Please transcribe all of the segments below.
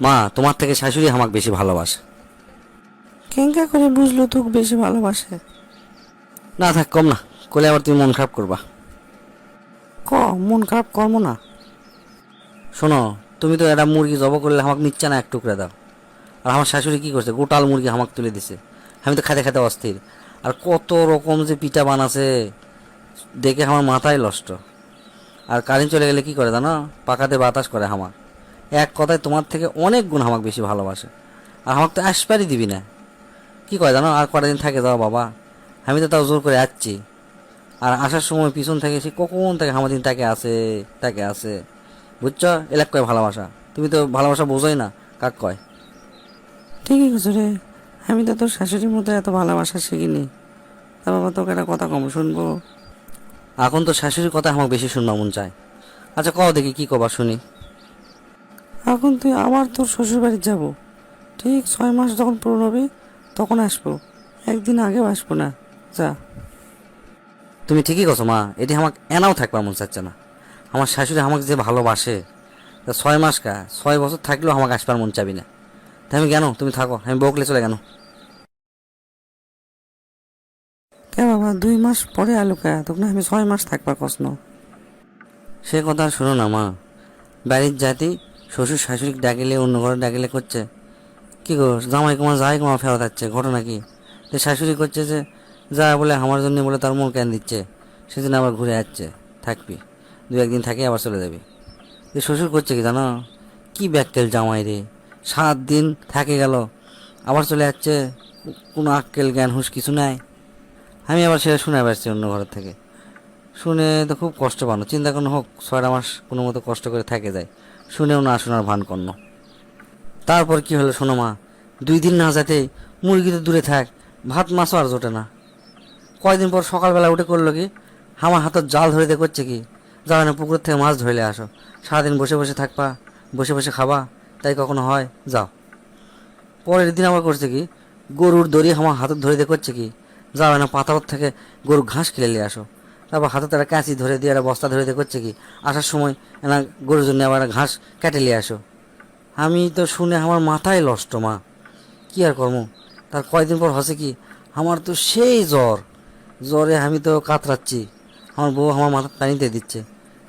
মা তোমার থেকে শাশুড়ি আমাকে বেশি ভালোবাসে। কেঙ্কা করে বুঝলো তোকে বেশি ভালোবাসে? না থাক কম না। কোলে আবার তুমি মন খারাপ করবা। ক মন খারাপ কর্ম না। শোনো তুমি তো একটা মুরগি জব করলে আমাকে নিচ্ছে না এক টুকরা দাও। আর আমার শাশুড়ি কি করছে? গোটাল মুরগি আমাকে তুলে দিছে। আমি তো খাতে খাতে অস্থির। আর কত রকম যে পিঠা বানাছে দেখে আমার মাথায় নষ্ট আর কারেন্ট চলে গেলে কি করে জানো? পাকাতে বাতাস করে আমার এক কথায় তোমার থেকে অনেক গুণ আমাকে বেশি ভালোবাসে। আর আমাকে তো আসপারই দিবি না। কি কয় জানো? আর কটা দিন থাকে যাও বাবা। আমি তো তাও জোর করে যাচ্ছি আর আসার সময় পিছন থেকে সে কখন থেকে আমার দিন তাকে আসে তাকে আসে। বুঝছ? এলাক কয় ভালোবাসা। তুমি তো ভালোবাসা বোঝোই না কাক কয়? ঠিকই কিছু রে। আমি তো তোর শাশুড়ির মতো এত ভালোবাসা শিখিনি। তা বাবা তোকে একটা কথা কম শুনব? এখন তো শাশুড়ির কথা আমাকে বেশি শুনবা মন চায়। আচ্ছা কও দেখি কি কবা শুনি। এখন তুই আবার তোর শ্বশুর বাড়ি যাব। ঠিক ছয় মাস যখন পূরণ হবে তখন আসব। একদিন আগে আসব না। যা। তুমি ঠিকই কছো মা। এটি আমাকে এনাও থাকবার মন চাচ্ছে না। আমার শাশুড়ি আমাকে যে ভালোবাসে তা ছয় মাস কা? ছয় বছর থাকলেও আমাকে আসবার মন চাবি না। তা আমি কেন? তুমি থাকো আমি বকলে চলে কেন? কে বাবা দুই মাস পরে আলু কে? তখন আমি ছয় মাস থাকবার কষ্ট। সে কথা শোনো না মা। বাড়ির জাতি শ্বশুর শাশুড়ি ডাকিলে, অন্য ঘরে ডাকিলে করছে? কি গো, জামাই কুমার যাই কুমার ফেরত যাচ্ছে ঘটনা কি? যে শাশুড়ি করছে যে, যা বলে আমার জন্য বলে তার মন কেন দিচ্ছে? সেদিন আবার ঘুরে যাচ্ছে থাকবি। দু একদিন থাকে আবার চলে যাবি। যে শ্বশুর করছে কি জানো? কি ব্যাককেল জামাই রে, সাত দিন থাকে গেল, আবার চলে যাচ্ছে কোনো আক্কেল জ্ঞান হুঁশ কিছু নাই। আমি আবার সেটা শুনে বেড়াচ্ছি অন্য ঘরের থেকে। শুনে তো খুব কষ্ট পানো, চিন্তা কোনো হোক ছয়টা মাস কোনো মতো কষ্ট করে থাকে যায়। শুনেও না শোনার ভান করনো তারপর কি হলো শোনো মা? দুই দিন না যাতে মুরগি তো দূরে থাক, ভাত মাছও আর জোটে না। কয়দিন পর সকালবেলা উঠে করল কি, আমার হাতের জাল ধরে করছে কি, যাও পুকুর থেকে মাছ ধরলে আসো। সারাদিন বসে বসে থাকবা, বসে বসে খাবা, তাই কখনো হয়, যাও। পরের দিন আবার করছে কি, গরুর দড়ি আমার হাতের ধরে করছে কি, যাও না পাতার থেকে গরু ঘাস খেলে নিয়ে আসো। তারপর হাতে তারা কাঁচি ধরে দিয়ে একটা বস্তা ধরে দিয়ে করছে কি? আসার সময় না গরুর জন্য আবার ঘাস কেটে নিয়ে আসো। আমি তো শুনে আমার মাথায় লষ্ট মা। কি আর কর্ম? তার কয়দিন পর হসে কি? আমার তো সেই জ্বর। জ্বরে আমি তো কাতরাচ্ছি। আমার বউ আমার মাথা পানিতে দিচ্ছে।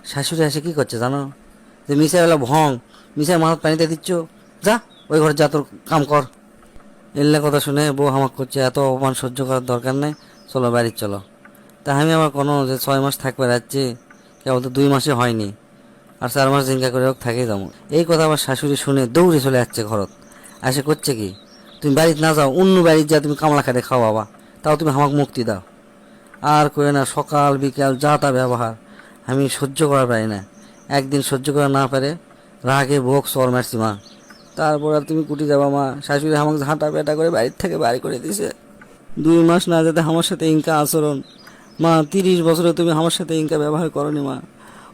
শাশুড়ি এসে কি করছে জানো? যে মিশাই বেলা ভং। মিশাই মাথা পানিতে দিচ্ছ। যা, ওই ঘরে যা তোর কাম কর। এলে কথা শুনে বউ হামাক করছে, এত অপমান সহ্য করার দরকার নেই। চলো বাড়ির চলো। তা আমি আবার কোনো যে ছয় মাস থাকবে রাজ্যে কেবল তো দুই মাসে হয়নি। আর চার মাস জিঙ্কা করে হোক থাকেই যাব এই কথা আমার শাশুড়ি শুনে দৌড়ে চলে যাচ্ছে ঘরত। আসে করছে কি? তুমি বাড়িতে না যাও, অন্য বাড়িতে যা তুমি কামলা খাটে খাও বাবা। তাও তুমি আমাকে মুক্তি দাও। আর করে না, সকাল, বিকাল যা তা ব্যবহার, আমি সহ্য করা পারি না। একদিন সহ্য করা না পারে, রাগে ভোগ সর মারছি মা। তারপর আর তুমি কুটি যাবা মা। শাশুড়ি আমাকে ঝাঁটা পেটা করে বাড়ির থেকে বাড়ি করে দিছে। দুই মাস না যেতে আমার সাথে ইনকা আচরণ। মা, তিরিশ বছরে তুমি আমার সাথে ইনকা ব্যবহার করনি মা।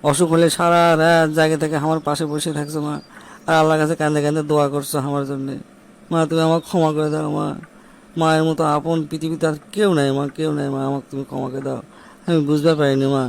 অসুখ হলে সারা রাত জায়গা থেকে আমার পাশে বসে থাকছো মা। আর আল্লাহর কাছে কান্দে কান্দে দোয়া করছ আমার জন্যে। মা, তুমি আমাকে ক্ষমা করে দাও মা। মায়ের মতো আপন পৃথিবীতে আর কেউ নাই মা, কেউ নাই মা, আমাকে তুমি ক্ষমা করে দাও। আমি বুঝতে পারিনি মা।